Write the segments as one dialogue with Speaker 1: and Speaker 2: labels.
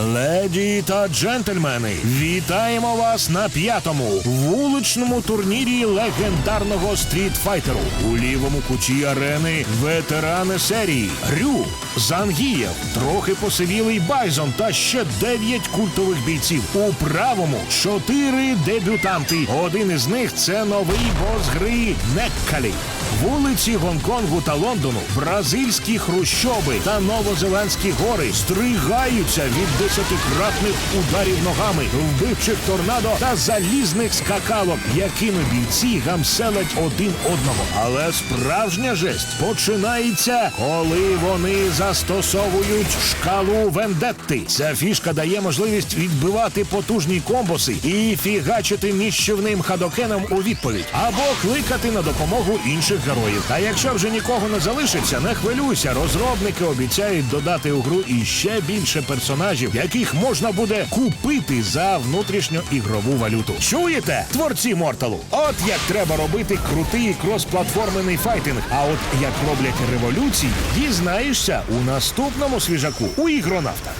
Speaker 1: Леді та джентльмени, вітаємо вас на п'ятому вуличному турнірі легендарного стрітфайтеру. У лівому куті арени ветерани серії Рю, Зангієв, трохи посивілий Байзон та ще дев'ять культових бійців. У правому чотири дебютанти. Один із них це новий бос гри Неккалі. Вулиці Гонконгу та Лондону, бразильські хрущоби та новозеландські гори стригаються від десятикратних ударів ногами, вбивчих торнадо та залізних скакалок, якими бійці гамселять один одного. Але справжня жесть починається, коли вони застосовують шкалу вендетти. Ця фішка дає можливість відбивати потужні комбоси і фігачити ніщівним хадокеном у відповідь або кликати на допомогу інших героїв. Та якщо вже нікого не залишиться, не хвилюйся. Розробники обіцяють додати у гру іще більше персонажів, яких можна буде купити за внутрішньоігрову валюту. Чуєте, творці Морталу? От як треба робити крутий кросплатформений файтинг. А от як роблять революції, дізнаєшся у наступному свіжаку у ігронавтах.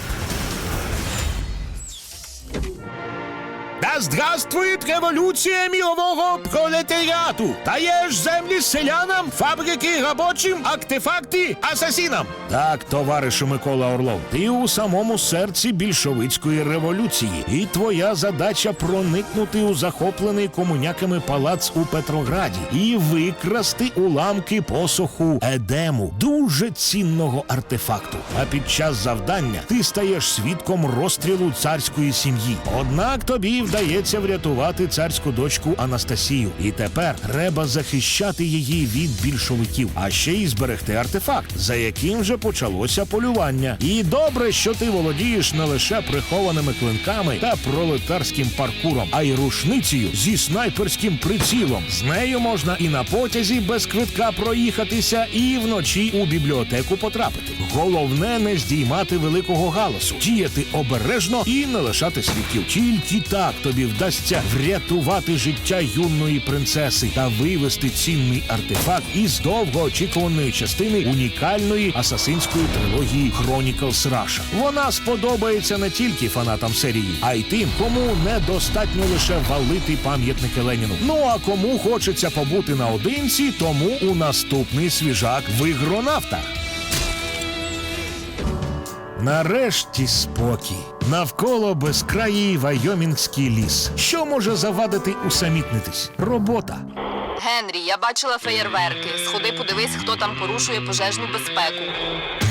Speaker 1: Здравствует революція мірового пролетаріату! Даєш землі селянам, фабрики робочим, артефакти асасінам. Так, товаришу Микола Орлов, ти у самому серці більшовицької революції, і твоя задача проникнути у захоплений комуняками палац у Петрограді і викрасти уламки посоху Едему, дуже цінного артефакту. А під час завдання ти стаєш свідком розстрілу царської сім'ї. Однак тобі вдається врятувати царську дочку Анастасію. І тепер треба захищати її від більшовиків, а ще й зберегти артефакт, за яким вже почалося полювання. І добре, що ти володієш не лише прихованими клинками та пролетарським паркуром, а й рушницею зі снайперським прицілом. З нею можна і на потязі без квитка проїхатися, і вночі у бібліотеку потрапити. Головне не здіймати великого галасу, діяти обережно і не лишати свідків. Тільки так тобі вдасться врятувати життя юної принцеси та вивести цінний артефакт із довгоочікуваної частини унікальної асасинської трилогії Chronicles Russia. Вона сподобається не тільки фанатам серії, а й тим, кому недостатньо лише валити пам'ятники Леніну. Ну а кому хочеться побути наодинці, тому у наступний свіжак в ігронавтах. Нарешті спокій. Навколо безкраїй Вайомінгський ліс. Що може завадити усамітнитись? Робота.
Speaker 2: Генрі, я бачила феєрверки. Сходи, подивись, хто там порушує пожежну безпеку.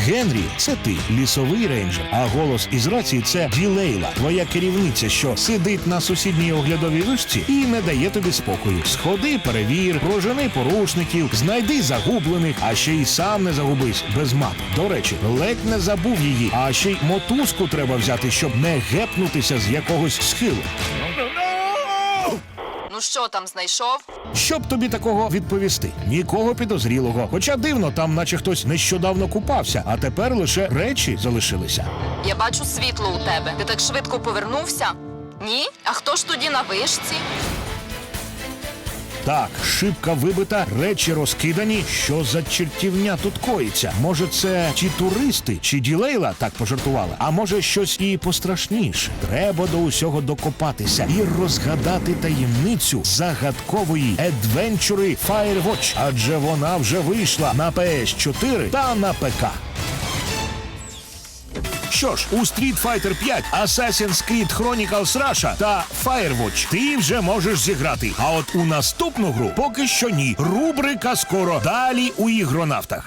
Speaker 1: Генрі, це ти, лісовий рейнджер. А голос із рації це Ділейла, твоя керівниця, що сидить на сусідній оглядовій вишці і не дає тобі спокою. Сходи, перевір, прожени порушників, знайди загублених, а ще й сам не загубись без мапи. До речі, ледь не забув її, а ще й мотузку треба взяти, щоб не гепнутися з якогось схилу.
Speaker 2: Ну що там знайшов?
Speaker 1: Щоб тобі такого відповісти? Нікого підозрілого. Хоча дивно, там наче хтось нещодавно купався, а тепер лише речі залишилися.
Speaker 2: Я бачу світло у тебе. Ти так швидко повернувся? Ні? А хто ж тоді на вишці?
Speaker 1: Так, шибка вибита, речі розкидані. Що за чертівня тут коїться? Може, це ті туристи чи ділейла так пожартувала? А може щось і пострашніше? Треба до усього докопатися і розгадати таємницю загадкової Adventure Firewatch, адже вона вже вийшла на PS4 та на ПК. Що ж, у Street Fighter 5, Assassin's Creed Chronicles Russia та Firewatch ти вже можеш зіграти. А от у наступну гру поки що ні. Рубрика скоро далі у ігронавтах.